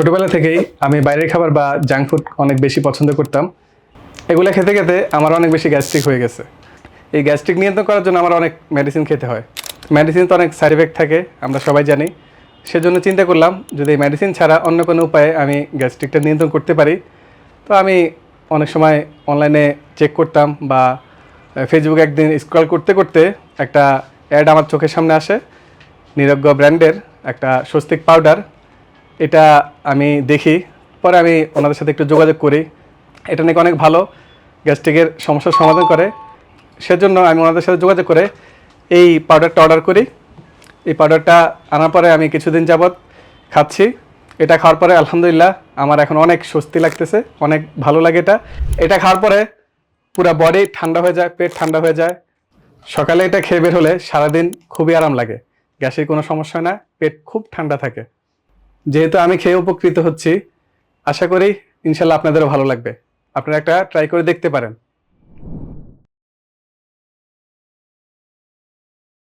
ছোটবেলা থেকেই আমি বাইরের খাবার বা জাঙ্ক ফুড অনেক বেশি পছন্দ করতাম। এগুলো খেতে খেতে আমার অনেক বেশি গ্যাস্ট্রিক হয়ে গেছে। এই গ্যাস্ট্রিক নিয়ন্ত্রণ করার জন্য আমার অনেক মেডিসিন খেতে হয়। মেডিসিন তো অনেক সাইড এফেক্ট থাকে, আমরা সবাই জানি। সেজন্য চিন্তা করলাম, যদি মেডিসিন ছাড়া অন্য কোনো উপায়ে আমি গ্যাস্ট্রিকটা নিয়ন্ত্রণ করতে পারি, তো আমি অনেক সময় অনলাইনে চেক করতাম বা ফেসবুকে একদিন স্ক্রল করতে করতে একটা অ্যাড আমার চোখের সামনে আসে। নিরজ্ঞ ব্র্যান্ডের একটা স্বস্তিক পাউডার এটা আমি দেখি। পরে আমি ওনাদের সাথে একটু যোগাযোগ করি। এটা নাকি অনেক ভালো। গ্যাস্ট্রিকের সমস্যার সমাধান করে। সেজন্য আমি ওনাদের সাথে যোগাযোগ করে এই পাউডারটা অর্ডার করি। এই পাউডারটা আনার পরে আমি কিছুদিন যাবৎ খাচ্ছি। এটা খাওয়ার পরে আলহামদুলিল্লাহ আমার এখন অনেক স্বস্তি লাগতেছে। অনেক ভালো লাগে এটা। এটা খাওয়ার পরে পুরো বডি ঠান্ডা হয়ে যায়, পেট ঠান্ডা হয়ে যায়। সকালে এটা খেয়ে বের হলে সারাদিন খুবই আরাম লাগে। গ্যাসের কোনো সমস্যা না। পেট খুব ঠান্ডা থাকে। যেহেতু আমি খেয়ে উপকৃত হচ্ছি, আশা করি ইনশাল্লাহ আপনাদেরও ভালো লাগবে। আপনারা একটা ট্রাই করে দেখতে পারেন।